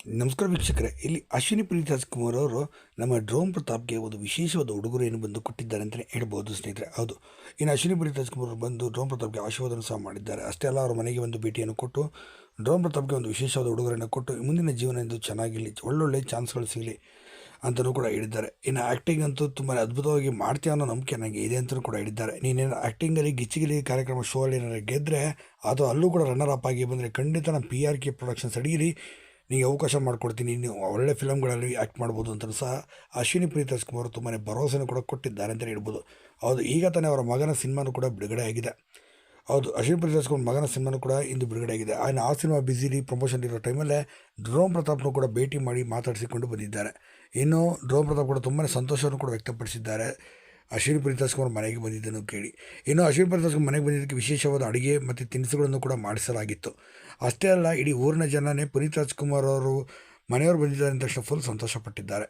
ನಮಸ್ಕಾರ ವೀಕ್ಷಕರೇ, ಇಲ್ಲಿ ಅಶ್ವಿನಿ ಪ್ರೀತ್ ರಾಜ್ಕುಮಾರ್ ಅವರು ನಮ್ಮ ಡ್ರೋನ್ ಪ್ರತಾಪ್ಗೆ ಒಂದು ವಿಶೇಷವಾದ ಉಡುಗೊರೆಯನ್ನು ಬಂದು ಕೊಟ್ಟಿದ್ದಾರೆ ಅಂತಲೇ ಹೇಳ್ಬೋದು ಸ್ನೇಹಿತರೆ. ಹೌದು, ಇನ್ನು ಅಶ್ವಿನಿ ಪುನೀತ್ ರಾಜ್ಕುಮಾರ್ ಅವರು ಬಂದು ಡ್ರೋನ್ ಪ್ರತಾಪ್ಗೆ ಆಶೀರ್ವಾದನ ಸಹ ಮಾಡಿದ್ದಾರೆ. ಅಷ್ಟೇ ಅಲ್ಲ, ಅವರ ಮನೆಗೆ ಒಂದು ಭೇಟಿಯನ್ನು ಕೊಟ್ಟು, ಡ್ರೋನ್ ಪ್ರತಾಪ್ಗೆ ಒಂದು ವಿಶೇಷವಾದ ಉಡುಗೊರೆಯನ್ನು ಕೊಟ್ಟು, ಮುಂದಿನ ಜೀವನ ಎಂದು ಚೆನ್ನಾಗಿರಲಿ, ಒಳ್ಳೊಳ್ಳೆ ಚಾನ್ಸ್ಗಳು ಸಿಗಲಿ ಅಂತಲೂ ಕೂಡ ಹೇಳಿದ್ದಾರೆ. ಇನ್ನು ಆ್ಯಕ್ಟಿಂಗ್ ಅಂತೂ ತುಂಬ ಅದ್ಭುತವಾಗಿ ಮಾಡ್ತೀಯ ಅನ್ನೋ ನಂಬಿಕೆ ನನಗೆ ಇದೆ ಅಂತಲೂ ಕೂಡ ಹೇಳಿದ್ದಾರೆ. ನೀನೇನು ಆ್ಯಕ್ಟಿಂಗಲ್ಲಿ ಗಿಚ್ಚಿಗಿಲಿ ಕಾರ್ಯಕ್ರಮ ಶೋ ಅಲ್ಲಿ ಏನಾರು ಗೆದ್ದರೆ ಅದು ಅಲ್ಲೂ ಕೂಡ ರನ್ನರ್ ಅಪ್ ಆಗಿ ಬಂದರೆ ಖಂಡಿತ ನಮ್ಮ ಪಿ ಆರ್ ಕೆ ಪ್ರೊಡಕ್ಷನ್ಸ್ ಅಡಿಯಲ್ಲಿ ನಿಮಗೆ ಅವಕಾಶ ಮಾಡಿಕೊಡ್ತೀನಿ, ನೀವು ಒಳ್ಳೆ ಫಿಲಮ್ಗಳಲ್ಲಿ ಆ್ಯಕ್ಟ್ ಮಾಡ್ಬೋದು ಅಂತಲೂ ಸಹ ಅಶ್ವಿನಿ ಪ್ರೀತ್ ರಾಜ್ಕುಮಾರ್ ತುಂಬಾ ಭರವಸೆನೂ ಕೂಡ ಕೊಟ್ಟಿದ್ದಾರೆ ಅಂತಲೇ ಹೇಳ್ಬೋದು. ಹೌದು, ಈಗ ತಾನೇ ಅವರ ಮಗನ ಸಿನಿಮಾನೂ ಕೂಡ ಬಿಡುಗಡೆ ಆಗಿದೆ. ಹೌದು, ಅಶ್ವಿನಿ ಪ್ರೀತ್ ಕುಮಾರ್ ಮಗನ ಸಿನಿಮಾನೂ ಕೂಡ ಇಂದು ಬಿಡುಗಡೆ ಆಗಿದೆ. ಆಯ್ನ, ಆ ಸಿನಿಮಾ ಬ್ಯುಸಿಲಿ ಪ್ರಮೋಷನ್ ಇರೋ ಟೈಮಲ್ಲೇ ಡ್ರೋಮ್ ಪ್ರತಾಪ್ನೂ ಕೂಡ ಭೇಟಿ ಮಾಡಿ ಮಾತಾಡಿಸಿಕೊಂಡು ಬಂದಿದ್ದಾರೆ. ಇನ್ನು ಡ್ರೋಮ್ ಪ್ರತಾಪ್ ಕೂಡ ತುಂಬಾ ಸಂತೋಷವನ್ನು ಕೂಡ ವ್ಯಕ್ತಪಡಿಸಿದ್ದಾರೆ. ಅಶ್ವಿನಿ ರಾಜ್ಕುಮಾರ್ ಮನೆಗೆ ಬಂದಿದ್ದನ್ನು ಕೇಳಿ. ಇನ್ನು ಅಶ್ವಿನಿ ರಾಜ್ಕುಮಾರ್ ಮನೆಗೆ ಬಂದಿದ್ದಕ್ಕೆ ವಿಶೇಷವಾದ ಅಡುಗೆ ಮತ್ತು ತಿನಿಸುಗಳನ್ನು ಕೂಡ ಮಾಡಿಸಲಾಗಿತ್ತು. ಅಷ್ಟೇ ಅಲ್ಲ, ಇಡೀ ಊರಿನ ಜನನೇ ಪುನೀತ್ ರಾಜ್ಕುಮಾರ್ ಅವರು ಮನೆಯವರು ಬಂದಿದ್ದಾರೆ ಅಂತ ಫುಲ್ ಸಂತೋಷಪಟ್ಟಿದ್ದಾರೆ.